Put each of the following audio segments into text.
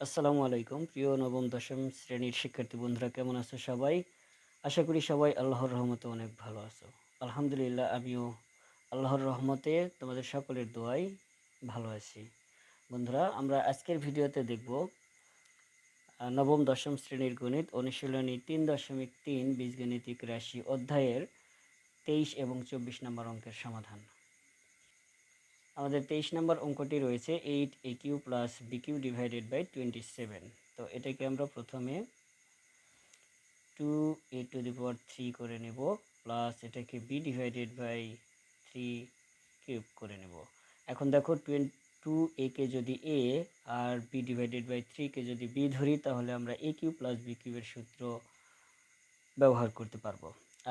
আসসালামু আলাইকুম। প্রিয় নবম, দশম শ্রেণির শিক্ষার্থী বন্ধুরা, কেমন আছো সবাই? আশা করি সবাই আল্লাহর রহমতে অনেক ভালো আছো। আলহামদুলিল্লাহ, আমিও আল্লাহর রহমতে তোমাদের সকলের দোয়াই ভালো আছি। বন্ধুরা, আমরা আজকের ভিডিওতে দেখব নবম, দশম শ্রেণির গণিত অনুশীলনী তিন দশমিক তিন বীজগণিতিক রাশি অধ্যায়ের তেইশ এবং চব্বিশ নম্বর অঙ্কের সমাধান। আমাদের তেইশ নম্বর অঙ্কটি রয়েছে eight A cube plus B cube divided by twenty seven. তো এটাকে আমরা প্রথমে two A to the power three করে নেব প্লাস এটাকে B divided by three cube করে নেব। এখন দেখো টোয়েন্টি টু এ কে যদি এ আর বি ডিভাইডেড বাই থ্রিকে যদি বি ধরি, তাহলে আমরা এ কিউ প্লাস বি কিউবের সূত্র ব্যবহার করতে পারব।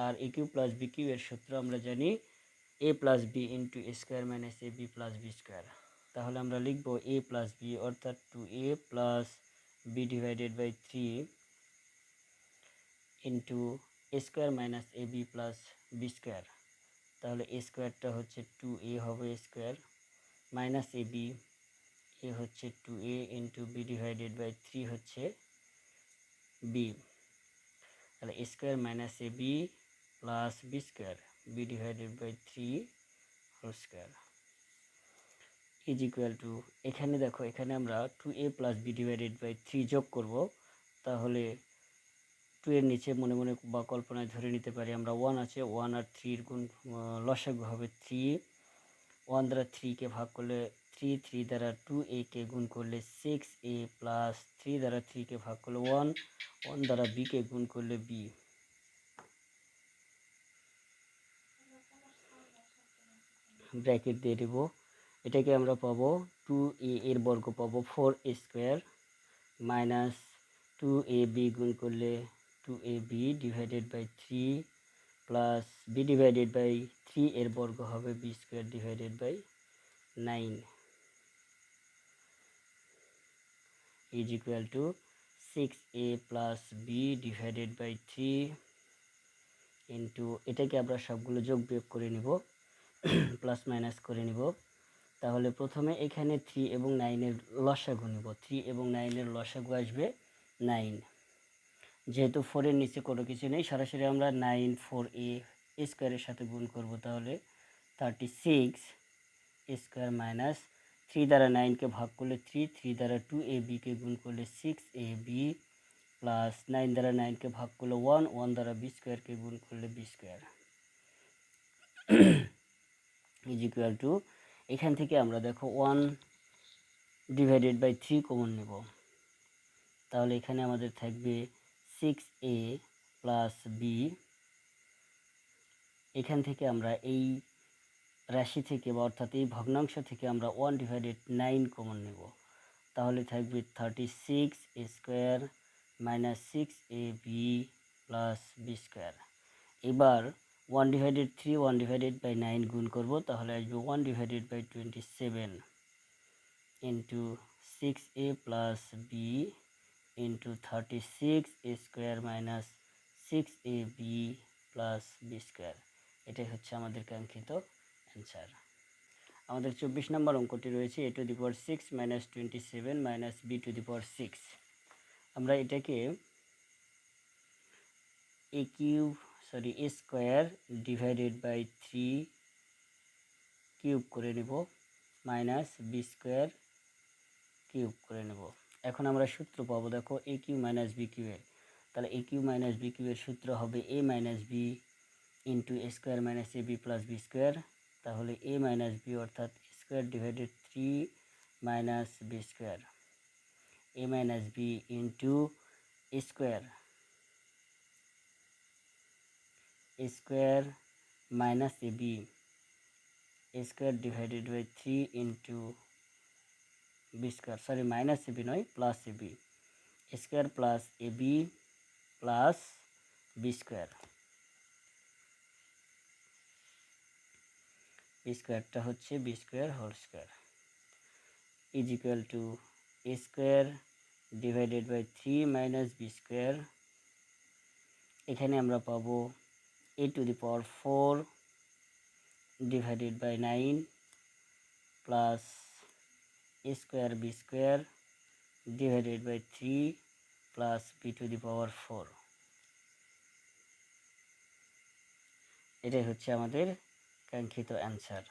আর এ কিউ প্লাস বি কিউবের সূত্র আমরা জানি A plus B into square minus A B plus B square তাহলে আমরা লিখব এ প্লাস বি অর্থাৎ two A plus B divided by three into A square minus A B plus B square তাহলে এ স্কোয়ারটা হচ্ছে টু এ হবে square minus A B A হচ্ছে two A into B divided by three হচ্ছে B তাহলে square minus A B plus B square B divided by three whole square is equal to এখানে দেখো, এখানে আমরা two A plus B divided by three যোগ করব। তাহলে two এর নিচে মনে মনে বা কল্পনায় ধরে নিতে পারি আমরা ওয়ান আছে ওয়ান আর থ্রির গুণ লসাগু হবে থ্রি ওয়ান দ্বারা থ্রিকে ভাগ করলে থ্রি থ্রি দ্বারা টু একে গুণ করলে সিক্স এ প্লাস থ্রি দ্বারা থ্রিকে ভাগ করলে ওয়ান ওয়ান দ্বারা বিকে গুণ করলে বি ব্র্যাকেট দিয়ে দেবো। এটাকে আমরা পাবো টু এ এর বর্গ পাবো four square minus two A B গুণ করলে two A B divided by three plus B divided by three এর বর্গ হবে B square divided by nine is equal to six A plus B divided by three into এটাকে আমরা সবগুলো যোগ বিয়োগ করে নিব। প্লাস মাইনাস করে নিব। তাহলে প্রথমে এখানে থ্রি এবং নাইনের লসাগু নিব। থ্রি এবং নাইনের লসাগু আসবে নাইন যেহেতু ফোরের নিচে কোনো কিছু নেই, সরাসরি আমরা নাইন ফোর এ স্কোয়ারের সাথে গুণ করব তাহলে thirty six square minus three দ্বারা নাইনকে ভাগ করলে থ্রি থ্রি দ্বারা টু এ বিকে গুণ করলে six A B plus nine দ্বারা নাইনকে ভাগ করলে ওয়ান ওয়ান দ্বারা বি স্কোয়ারকে গুণ করলে B square is equal to এখান থেকে আমরা দেখো one divided by three common নেব। তাহলে এখানে আমাদের থাকবে সিক্স এ প্লাস বি এখান থেকে আমরা এই রাশি থেকে বা অর্থাৎ এই ভগ্নাংশ থেকে আমরা ওয়ান ডিভাইডেড নাইন কমন নেব। তাহলে থাকবে thirty six A square minus six A B plus B square এবার one divided three one divided by nine গুণ করব, তাহলে আসবে one divided by twenty seven into six A plus B into thirty six A square minus six A B plus B square এটাই হচ্ছে আমাদের কাঙ্ক্ষিত answer আমাদের চব্বিশ নম্বর অঙ্কটি রয়েছে A to the power six minus twenty seven minus B to the power six আমরা এটাকে A cube sorry square divided by three cube করে নেব মাইনাস বি স্কোয়ার কিউব করে নেব। এখন আমরা সূত্র পাবো, দেখো এ কিউ মাইনাস বি কিউয়ের তাহলে এ কিউ মাইনাস বি কিউয়ের সূত্র হবে A minus B into A square minus A B plus B square তাহলে এ মাইনাস বি অর্থাৎ square divided three minus B square A minus B into square square minus A B square divided by three into B square sorry minus A B নয় plus A B square plus A B plus B square B স্কোয়ারটা হচ্ছে B square whole square is equal to A square divided by three minus B square এখানে আমরা পাবো A to the power four divided by nine plus A square B square divided by three plus B to the power four এটাই হচ্ছে আমাদের কাঙ্ক্ষিত answer